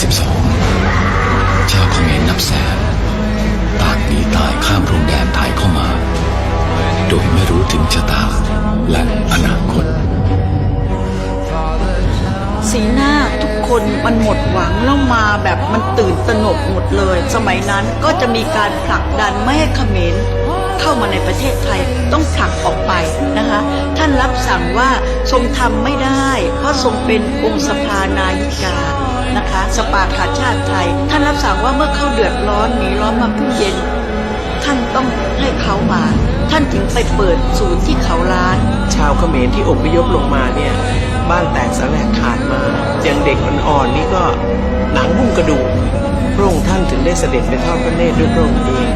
22 ชาวเขมรนนับแสนต่างหนีตายข้ามพรมแดนไทยเข้ามา โดยไม่รู้ถึงชะตาและอนาคต สีหน้าทุกคนมันหมดหวังแล้วมาแบบมันตื่นตระหนกหมดเลย สมัยนั้นก็จะมีการผลักดันไม่ให้เขมรเข้ามาในประเทศไทยต้องผลักออกไปนะคะ ท่านรับสั่งว่าทรงทำไม่ได้ เพราะทรงเป็นองค์สภานายิกา นะคะ สปาขาชาติไทย ท่านรับสั่งว่าเมื่อเขาเดือดร้อนหนีร้อนมาพึ่งเย็น ท่านต้องให้เขามา ท่านถึงไปเปิดศูนย์ที่เขาล้าน ชาวเขมรที่อพยพลงมาเนี่ย บ้านแตกสลายขาดมาอย่างเด็กอ่อนๆนี่ก็หนังหุ้มกระดูกพระองค์ท่านถึงได้เสด็จไปทอดพระเนตรด้วยพระองค์เอง